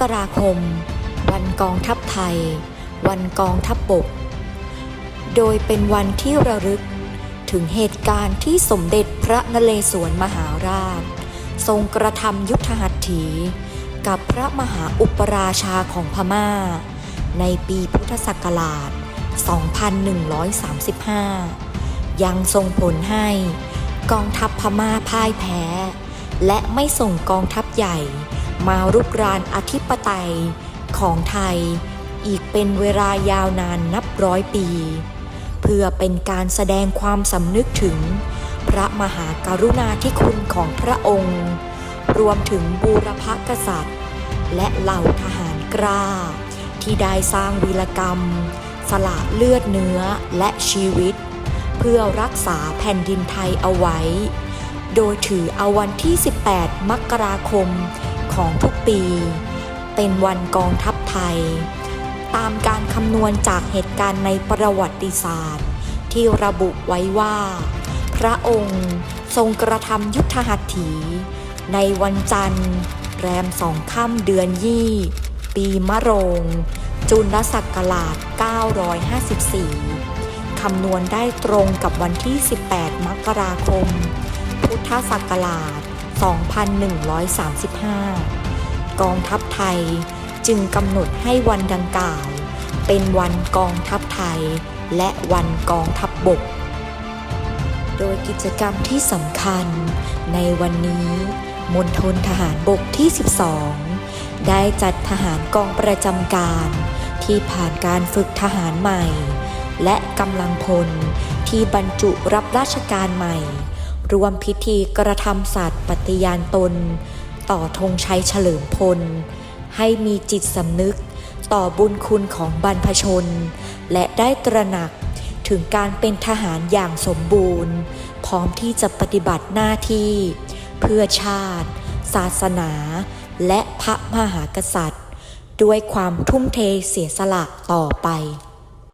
กราคม วันกองทัพไทย วันกองทัพบก โดยเป็นวันที่ระลึกถึงเหตุการณ์ที่สมเด็จพระนเรศวรมหาราช ทรงกระทำยุทธหัตถี กับพระมหาอุปราชาของพม่า ในปีพุทธศักราช 2135 ยังส่งผลให้กองทัพพม่าพ่ายแพ้ และไม่ส่งกองทัพใหญ่ มารุกรานอธิปไตยของไทย อีกเป็นเวลายาวนานนับร้อยปี เพื่อเป็นการแสดงความสำนึกถึง พระมหากรุณาธิคุณของพระองค์ รวมถึงบูรพกษัตริย์ และเหล่าทหารกล้า ที่ได้สร้างวีรกรรม สละเลือดเนื้อและชีวิต เพื่อรักษาแผ่นดินไทยเอาไว้ โดยถือเอาวันที่ 18 มกราคม ของทุกปี เป็นวันกองทัพไทย ตามการคำนวณจากเหตุการณ์ในประวัติศาสตร์ ที่ระบุไว้ว่า พระองค์ทรงกระทำยุทธหัตถี ในวันจันทร์ แรมสองค่ำเดือนยี่ ปีมะโรง จุลศักราช 954 คำนวณได้ตรงกับวันที่ 18 มกราคม พุทธศักราช 2135 กองทัพไทยจึงกำหนดให้วันดังกล่าว เป็นวันกองทัพไทย และวันกองทัพบบก โดยกิจกรรมที่สำคัญ ในวันนี้มณฑลทหารบกที่ 12 ได้จัดทหารกองประจำการ ที่ผ่านการฝึกทหารใหม่ และกำลังพลที่บรรจุรับราชการใหม่ รวมพิธีกระทำสัตว์ปฏิญาณตน ต่อธงชัยเฉลิมพล ให้มีจิตสำนึกต่อบุญคุณของบรรพชน และได้ตระหนักถึงการเป็นทหารอย่างสมบูรณ์ พร้อมที่จะปฏิบัติหน้าที่ เพื่อชาติ ศาสนา และพระมหากษัตริย์ ด้วยความทุ่มเทเสียสละต่อไป